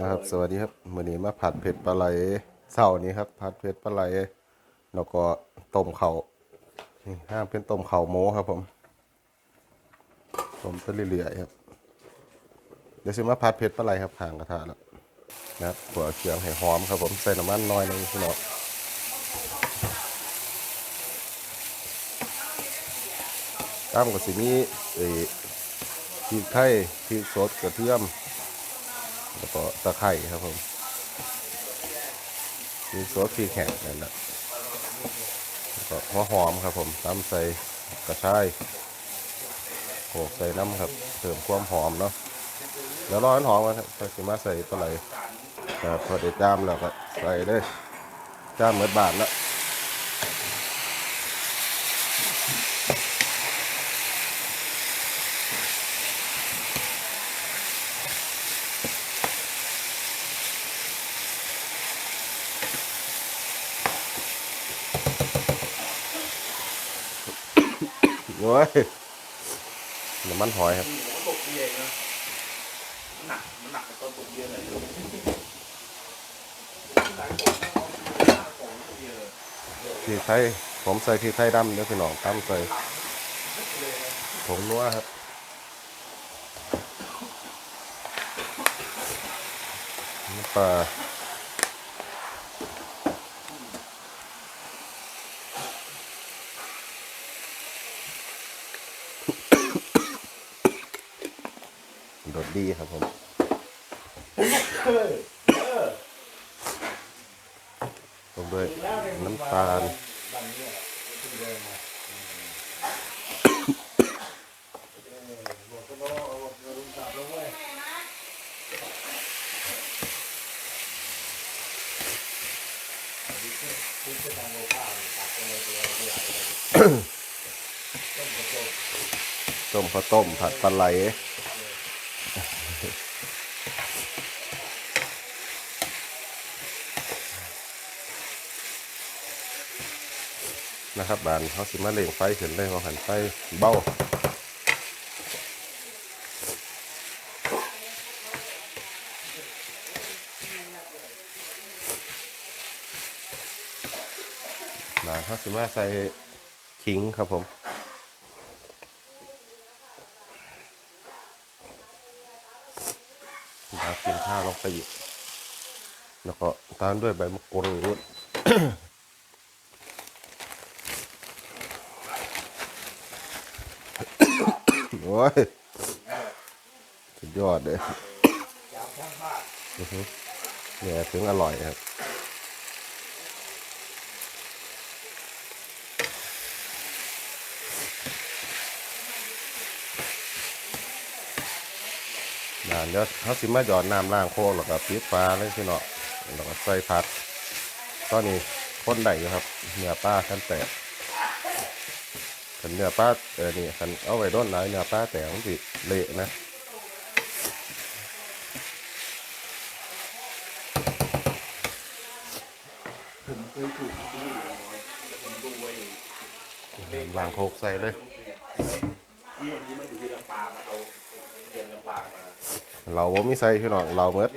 นะครับสวัสดีครับมื้อนี้มาผัดเผ็ดปลาไหลเช้านี้ครับผัดเผ็ดปลาไหลแล้วก็ต้มเข้านี่ห้ามเป็นต้มเข้าวหมูครับผมต้มไปเรื่อยๆครับเดี๋ยวสิมาผัดเผ็ดปลาไหลครับห่างกระทะแล้วนะครับขัวเคียงให้หอมครับผมใส่น้ำมันน้อยหนึงพี่น้องตามกับสิมีเอ่อพริกไทยพริกสดกระเทียม แล้วก็ตะไคร่ครับผมมีซอสพริกแห้งนั่นแหละแล้วก็หัวหอมครับผมตำใส่กระชายโขกใส่น้ำครับเพิ่มความหอมเนาะแล้วรอให้หอมกันครับใส่มาใส่ปลาไหลครับพอเด็ดจามแล้วก็ใส่เลยจามเหมือนบาทแล้ว โอ้ยน้ำมันหอยครับมันตกเบียร์นะหนักมันหนักกว่ตอนตกเบียร์เลยทีไทยผมใส่พริกไทยดำเดี๋ยวพี่น้องตำใส่ผงนัวครับปลา โดีครับผมเฮ้ออลงด้วยน้ำตาลต้มข้าวต้มผัดปลาไหล นะครับบานเขาสิมาเล่งไฟขึ้นเลยเขาหันไฟเบ้าบานเขาสิมาใส่ขิงครับผมดากินข้าวลงไปอีกแล้วก็ตามด้วยใบมะกรูด โอ้ย สุดยอดเลยอื้อหือเนี่ยถึงอร่อยครับ นานเดี๋ยวเขาสิมาหยอดน้ำล้างโคกแล้วก็ปิดฟ้าเลยพี่เนาะแล้วก็ใส่ผัดตอนนี้คนได้อยู่ครับเนื้อปลาขั้นแตก ขันเนื้อปลาเออนี่ขันเอาไว้ด้นไหนเนื้อปลาแตกมันสิเละนะล้างโคกใส่เลยที่วันนี้ไม่อยู่ที่ลำปางมาเอาเรียนลำปางมาเราบ่มีใส่พี่น้องเราเมด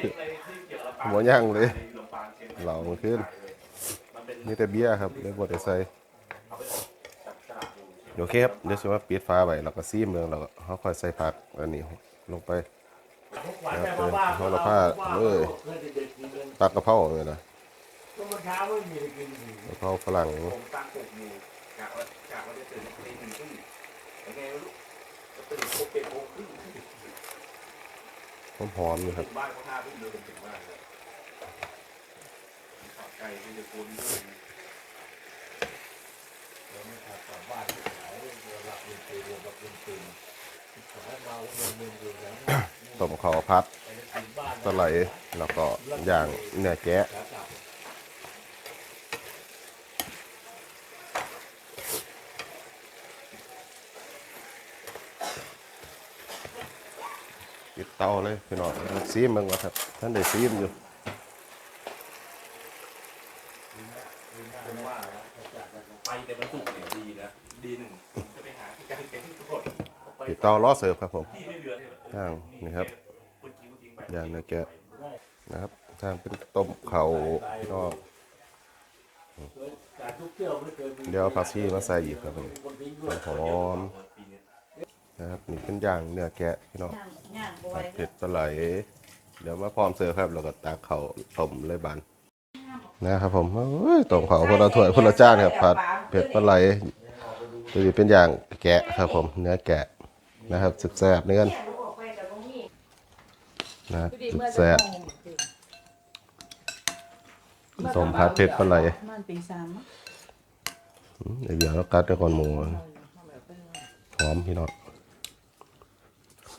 ที่ในที่เกี่ยวกับลำปางหมย่างเลยลำปางเชียงใหม่เรามันขึ้นมันเป็นมีแต่เบียร์ครับเลยบ่ได้ใส่ เอาไปออกจากตลาดดู โอเคครับ เดี๋ยวสิว่าปิดฟ้าไว้แล้วก็ซีมเมืองแล้วก็เขาค่อยใส่ผักอันนี้ลงไปหวานแต่มาบ้านโหระพาเอ้ยตักกระเพราเลยนะก็เมื่อเช้าไม่มีอะไระเพราฝรั่งผมตั้งปลุกอยู่กะว่ากะว่าจะตื่นตีหนึ่งครึ่งยังไงไม่รู้จะตื่นโคเป็นโมงครึ่งหอมๆอยู่ครับถึงบ้านเขาห้าทุ่มเลยผมถึงบ้านเลยขับไก่ไปจะคนด้วยแล้วไม่ขับกลับบ้านที่ไหนหลับตื่นตื่นหลับตื่นตื่นขอให้เมาน ต้มข้าวผัดสไลด์แล้วก็ย่างเนื้อแกะแล้วกลับปิดเตาเลยพี่น้องซีมเมืองว่าครับ ท่านได้ซีมอยู่ ผมว่านะไปแต่มันสุกเนี่ยดีนะ ดีหนึ่งจะไปหาที่การ เก็บทุกคนไปปิดเตารอเสิร์ฟครับผมที่ไม่เหลือเนี่ยย่างนี่ครับย่างเนื้อแกะนะครับทางเป็นต้มเข่าพี่น้องเดี๋ยวเอาผักชีมาใส่อีกครับผมหอมนะครับนี่เป็นย่างเนื้อแกะพี่น้องย่างย่างบวผัดเผ็ดปลาไหลเดี๋ยวมาพร้อมเสิร์ฟครับแล้วก็ตักเข่าต้มเลยบานนะครับผมเอ้ยต้มเข่าคนละถ้วยคนละจานครับผัดเผ็ดปลาไหลตัวนี้เป็นอย่างแกะครับผมเนื้อแกะ นะครับสุดแซ่บเนื้อแม่ลูกออกไปกับลุงนี่นะครับสุดแซ่บต้มผัดเผ็ดปลาไหลมันตีสามมั้งอืมเดี๋ยวเรากัดด้วยก้อนหมูหอมพี่น้อง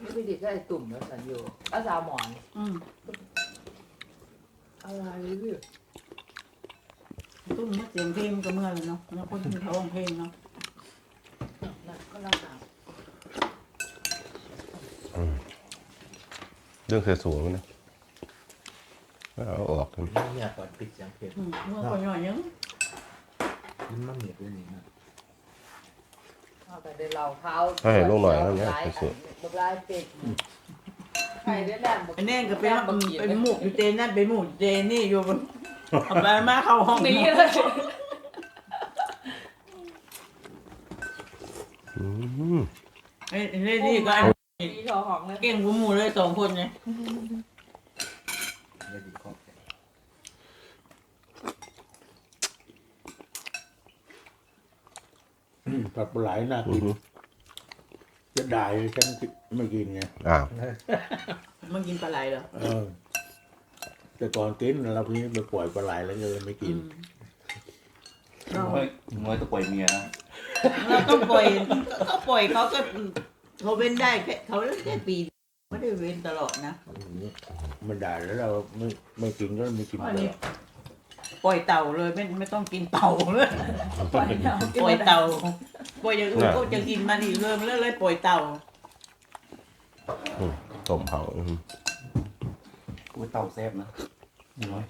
นี่พี่ดิก็ไอตุ่มแล้วสันอยู่อาสาวหมอนอืมอะไรพี่ตุ้มเมื่อเสียงเพลงก็เมื่อเลยเนาะแล้วคนที่เขาร้องเพลงเนาะนั่นก็น่าถาม เรื่องเคยสูงไหมนะเอาออกกันไม่อยากก่อนปิดเสียงเพลงอืมเมื่อก่อนหน่อยยังมันมันเหนียวด้วยนี่นะเอาแต่เดี๋ยวเราเขาให้ลูกหน่อยนั่นเนี่ยเคยสูงบุกไล่เป็ดใครได้แน่บุกไอ้แน่ก็เป็นว่าเป็นหมูกอยู่เจนนั่นเป็นหมูกเจนนี่อยู่บนเอาไปมาเข้าห้องนี้นี้เลยอืมไอ้ไอ้นี่ก็ไอ้มีทองของเลย เก่งกูหมูเลยสองคนไงไม่ดีข้อแขนผัดปลาไหลน่าอืกิอนหือจะได้ฉันไม่กินไงอ้าวมันกินปลาไหลเหรอเออ แต่ก่อนกินเราพี่ไปปล่อยปลาไหลแล้วก็เลยไม่กินเรามวยมวยตะป่วยเมียนะเราต้องปล่อยก็ปล่อยเขาก็ เขาเว้นได้แค่เขาแค่ปีไม่ได้เว้นตลอดนะ มันได้แล้วเราไม่ไม่กินก็ไม่กินอันเลนี้ ยปล่อยเต่าเลยไม่ไม่ต้องกินเต่าเลยปล่อยเนาะปล่อยเต่าปล่อยอย่างอื่นก็จะกินมาดีเริ่มแล้วเลยปล่อยเต่าอืมต้มเผาอืมกูเต่าแซ่บนะน้อย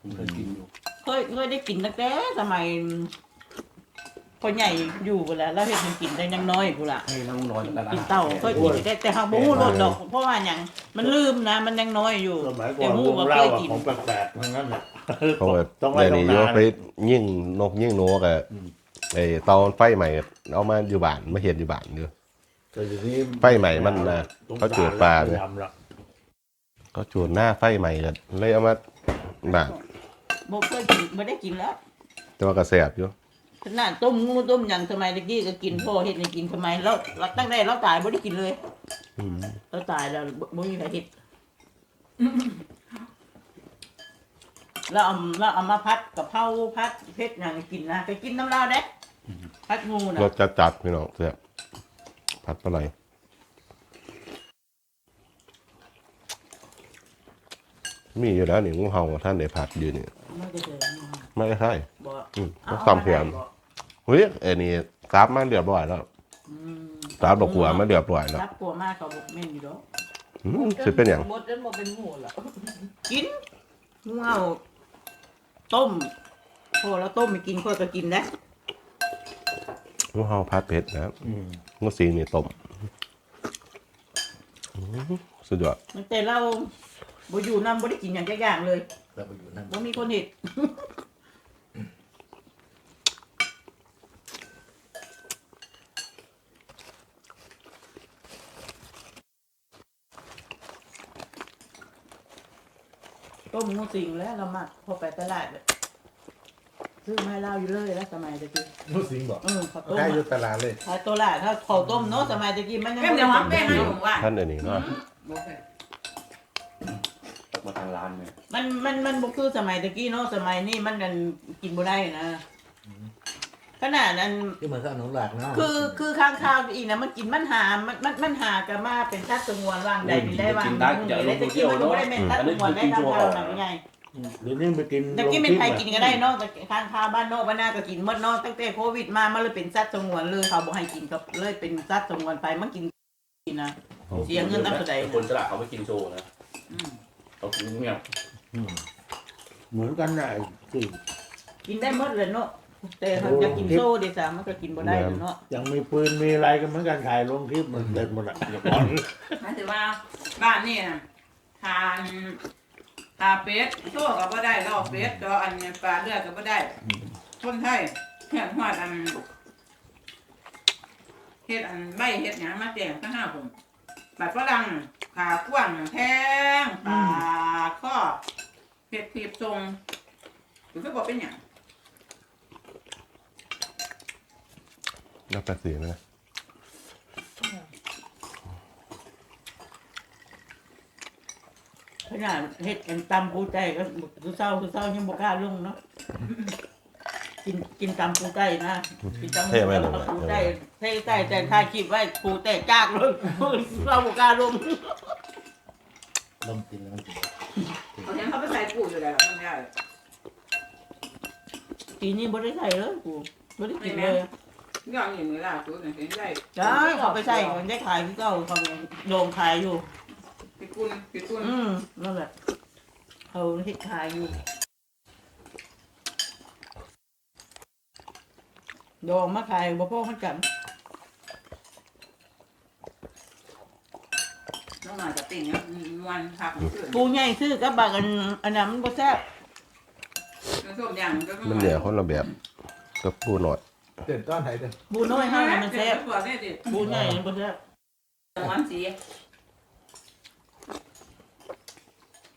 ผมเคยกินอยู่เคยเคยได้กินตั้งแต่สมัย พ่อใหญ่อยู่กูแล้วแล้วเห็นมันกินได้ยังน้อยกูละให้น้องนอนกันกินเต่าเคยกินได้แต่หางบูฮู้รสดอก เพราะว่าอย่างมันลืมนะ มันยังน้อยอยู่ สมัยก่แต่อนฮู้วงว่าเล่าเคยอะกินของแปลกๆทั้งนั้นแหละเขาแบบต้องไว้เดี๋ยวตรงนี้นาโยนไปยิ่งนกยิ่งหนูกับไอ้เตาไฟใหม่เอามาอยู่บ้านมาเห็นอยู่บ้านอยู่ แต่ทีนี้ไฟใหม่มันน่ะสงสรเขาจูดปลาเลยไม่ทำละก็จูดหน้าไฟใหม่กันเลยเอามาบ้านบ่เคยกินไม่ได้กินแล้ว แต่ว่ากระแสบอยู่ ขนาดต้มงูต้มอย่างสมัยตะกี้ก็กินพ่อเฮ็ดให้กินทำไมแล้วเราตั้งได้เราตายบ่ได้กินเลยอืมเราตายแล้วบ่บ่มีใครเฮ็ดแล้วเอาแล้วเอามาพัดกับเผาพัดเผ็ดอย่างกินนะไปกินน้ำลาวเด้พัดงูน่ะรสจัดจัดๆพี่น้องแซ่บผัดปลาไหลมีอยู่แล้วนี่งูเห่าท่านได้ผัดอยู่นี่ไม่ได้เจอ งูไม่ใช่บ่อืมเอาต้องซ้ำเพียมบ่เฮ้ยไอ้นี่ซับมาเรียบร้อยแล้วอืมซับดอกหัวมาเรียบร้อยแล้วรับกลัวมากเขาบอกแม่นอยู่ดอกอืมสิเป็นอย่างมดจนหมดเป็นหมูแล้วกินงูเห่าต้มพอแล้วต้มไปกินก็จะกินนะงูเห่าผัดเผ็ดนะอืมงูสีนี่ต้มอืมสุดยอดมันแต่เราบ่อยู่นำบ่ได้กินอย่างจักอย่างเลย เราไปอยู่นั่นบ่มีคนเห็ด สิงแล้วเรามักพอไปตลาดแบบซื้อมาให้เราอยู่เลยแล้วสมัยตะกี้นู้สิงบอกเออเขาต้มใกล้อยู่อะตลาดเลยขายตัวละถ้าเขาต้มเนาะสมัยตะกี้มันยังแม่เดี๋ยวว่าแม่ให้ผมว่าท่านอันนี้เนาะมาทางร้านเลยมันมันมันบ่คือสมัยตะกี้เนาะสมัยนี้มันกันกินบ่ได้นะ ขนาดนั้นที่เหมือนกับขนมหลากเนาะคือคือข้างข้าวอีกนะมันกินมันหามันมันมันหากันมาเป็นชัดสงวนว่างใดมีได้ว่างหนึ่งเลยแต่กินมันก็ไม่ได้เป็นชัดสงวนได้ข้างข้าวหนังไงเดี๋ยวนี้ไปกินตะกี้เป็นใครโรงกินทิพย์ก็ได้เนอกแต่ข้างข้าวบ้านนอกบ้านนาก็กินหมดเนอกตั้งแต่โควิดมามันเลยเป็นชัดสงวนเลยเขาบอกให้กินก็เลยเป็นชัดสงวนไปมันกินกินนะเสียเงินตั้งแต่ใดคนตลาดเขาไม่กินโชว์นะอืมเขากินเงียบอืมเหมือนกันนะไอ้ที่กินได้หมดเลยเนาะ แต่ถ้าจะกินโซ่เดซ่ามันก็กินบ่ได้เนาะยังมีปืนมีอะไรกันเหมือนกันถ่ายลงทิพย์มันเต็มหมดอะหมายถึงว่าบ้านนี่นะทานตาเป็ดโซ่ก็บ่ได้ลอกเป็ดดออันปลาเลือดก็บ่ได้คนไทยเฮ็ดฮอดอันเฮ็ดอันใบเฮ็ดหยังมาแจกทั้งห้าผมบัดฝรั่งขากว้างแทงปลาข้อเฮ็ดทีบทรงหรือคือบ่เป็นหยัง นับแปดสีไหมขนาดเฮ็ดกันตำปูใจก็คือเศร้าคือเศร้ายังบ่กล้าลงเนาะกินกินตำปูใจนะกินตำปูใจแล้วก็ปูใจเทใจแต่ถ่ายคลิปไว้ปูแต่จากเลยเศร้าบ่กล้าลงลมกินแล้วมันกินเขาเห็นเขาไปใส่ปูอยู่แล้วมันไม่ได้ ปีนี้บ่ได้ใส่เลยปูบ่ได้กินเลยย้อนอ ย่างนี้ล่ะตัวเนี่ยเห็นได้จ้าเขาไปใส่มันได้ขายพี่เก่าเขาโดงขายอยู่ไปกุนไปกุนอืมนั่นแหละเขาเฮ็ดขายอยู่โดงมาขายบ่พอมันกันน้องหน่อยจะติ่งเนี่ยวันพักมันปูใหญ่ซื้อกับบักอันอันนั้นมันบ่แซ่บมันส้มอย่างก็มันเหนียวคนละแบบกับปูหน่อย เต้นต้อนไหนเต้นปูน้อยเฮานี่มันแซ่บตัวเนี่ยดิปูใหญ่นี่บ่แซ่บวันสี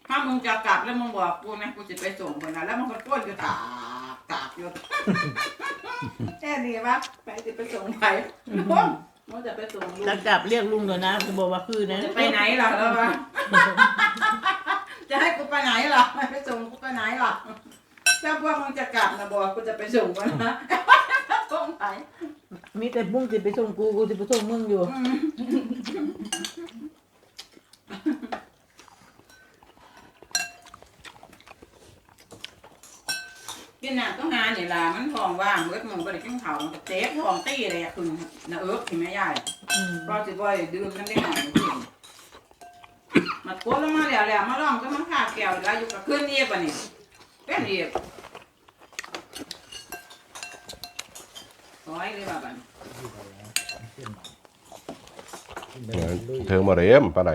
ถ้ามึงจะกลับแล้วมึงบอกกูนะกูจะไปส่งคนนั้นแล้วมันก็ก้นอยู่ตากตากอยู่แค่นี้วะไปจะไปส่งไปมึงมึงจะไปส่งลูจะกกลับเรียกลุงเดี๋ยวนะจะบอกว่าคือนะจะไปไหนล่ะแล้ววะจะให้กูไปไหนล่ะไปส่งกูไปไหนล่ะ ถ้าพวกมึงจะกลับนะบอกกูจะไปส่งกันนะส่งไปมีแต่บุ้งสิไปส่งกูกูสิไปส่งมึงอยู่กินน่ะต้องหาเนี่ยล่ะมันทองว่างเบิดมึงก็ได้กินเขาเจ๊ทองตี้เลยอะคุณน่ะเอิบที่แม่ยาย อืมก็สิบ่ได้ดื่มกันได้หน่อยกินมาโกนลงมาแล้วแล้วมาลองก็มันขาดแก้วแล้วอยู่กับคืนนี้ป่ะนี่ เป็นอีกร้อยเลยบ่บัดเทิงมาเรียมปลาไหล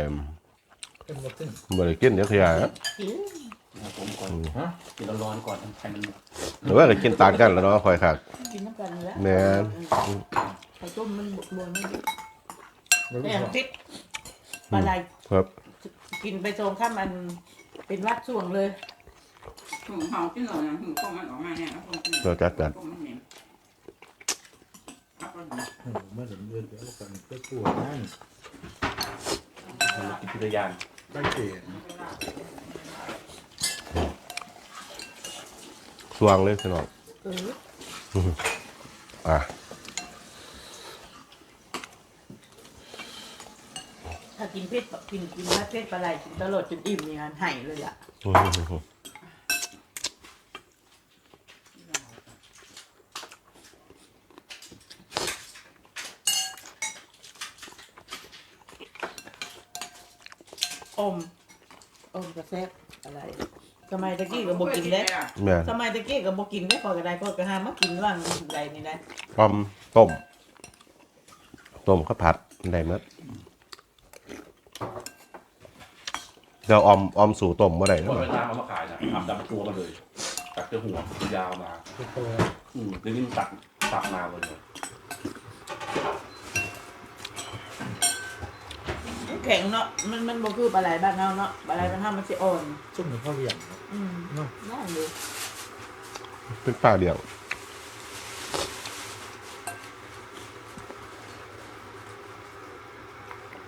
ขึ้นมาขึ้นมาเลยกินเดี๋ยวขยะผมก่อนฮะกินร้อนๆก่อนให้มันหรือว่าจะกินตานกันแล้วเนาะคอยขาดกินน้ำกันแล้วแม่นไข่ต้มมันบดบวนไม่ดีแล้วแต่ก็พิษปลาไหลครับ กินไปตรงข้ามมันเป็นวัดส่วงเลย ถุงเฮาที่หน่อยนะถุงต้มมันออกมาเนี่ยนะต้มกินเราจัดกันต้มมันเหม็นครับผมเมื่อถึงเดือนเดียวกันก็ปวดนั่นเรากินทีละอย่างได้เกลียดสว่างเลยพี่น้องเอออะถ้ากินเผ็ดกินกินวัดเผ็ดปลาไหลกินตลอดจนอิ่มเนี่ยหายเลยอะอม อมกระแซบอะไรทำไมตะกี้ก็บอกกินได้แม่นทำไมตะกี้ก็บอกกินได้พอกระไดพอกระหามากินว่างใดนี่นะอมต้มต้มข้าวผัดได้หมดเดี๋ยวออมออมสู่ต้มเมื่อไหร่ก่อนเนาะเวลาเอามาขายนะทำดำตัวมาเลย ตักเจ้าหัวยาวมาทุกคนอืมเดี๋ยวนี้มันตักตักมาเลยเนี่ย ข็งเนาะมันมันบ่คือปลาไหลบ้านเราเนาะปลาไหลบ้านเรามันสิอ่อน ซุ่มหรือข้าวเรียงอืมน่าเลยเป็นปลาเลี้ยง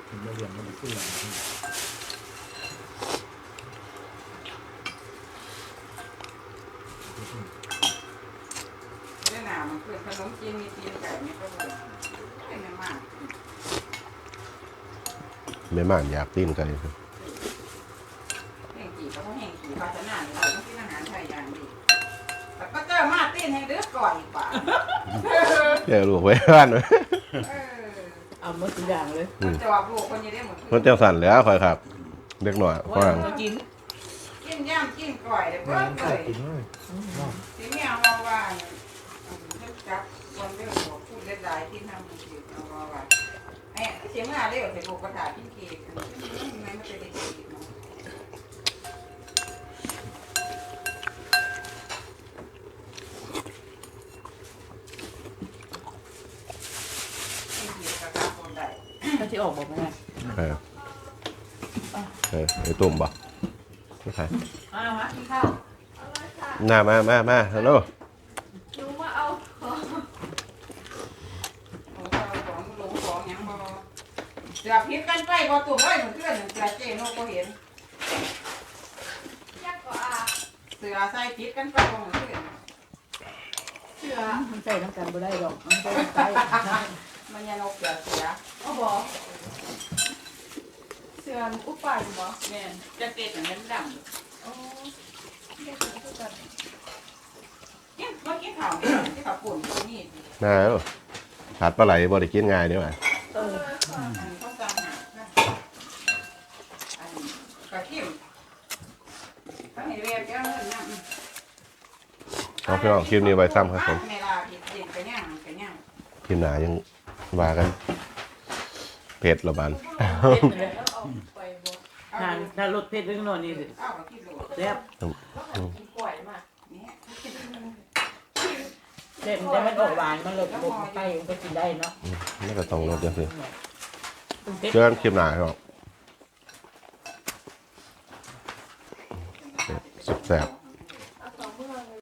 ถึงจะเรียงมันขึ้นหลังเรื่องหนามันคือขนมจีนมีจีนไก่ไม่ก็เลยไม่ไม่มาก ไม่มากอยากตีนไก่ครับแห้งจีก็เพราะแห้งจีภาชนะเราต้องกินอาหารไทยอย่างดีแต่ก็เจอมาตีนให้เลือกก่อนอีกป่ะเดี๋ยวลูกไว้บ้านไว้เออเอาหมดทุกอย่างเลยมันจะว่าลูกคนนี้ได้หมดมันเจ้าสั่นแล้วคอยครับเล็กหน่อยว่าฝรั่งจะกินกินย่ำกินก่อยเลยเพิ่น้มำเลใส่ยกินเลย ทีนี้เอาว่าเรื่องจับวันเรื่องหัวพูดเล่นลายที่ทำ เสียงมาเร็วเสียงบุกกระดาษพิ้งเกตไม่ไม่เป็นเด็กก็ที่ออกบอกไม่ได้เออเออไตุ่มบ่ไม่ใช่อ้าวมากินข้าวมามามาฮัลโหล บ่ตุ่มไว้หนูเพื่อนเสือเจนกบ่เห็นเสือใส่พิษกันไปบ่หนูเพื่อนเสือมันใส่น้ำกันบ่ได้หรอกมันใส่น้ำกันมันยังนกเสือเสือเอาบอกเสืออุปปานบอกแม่นจะเกตอย่างนั้นดำอ๋อเด็กเหมือนกันกินบ่กินข้าวกินข้าวปุ่นนี่มาแล้วผัดปลาไหลบ่ได้กินง่ายเด้อว่ะเออค่ะ อันเขาสั่งหาอัน กระเทียมทั้งนี้เรียบเจ้าเงินนะเอาพี่น้องคลิปนี้ไว้ซ้ำครับผมเวลาผิดเด็ดไปย่างไปย่างคลิปหนายังว่ากันเผ็ดละบานแล้วเอาไปบอกถ้าถ้ารสเผ็ดเล็กน้อยนี่เอากระเทียมโหลดแซ่บแล้วมันกินกล้วยมากนี่เส้นแต่มันออกหวานมันรสบกไปมันก็กินได้เนาะนี่ก็ต้องรสจังซี่เผ็ดเจอกันคลิปหน้าครับ แซ่บๆ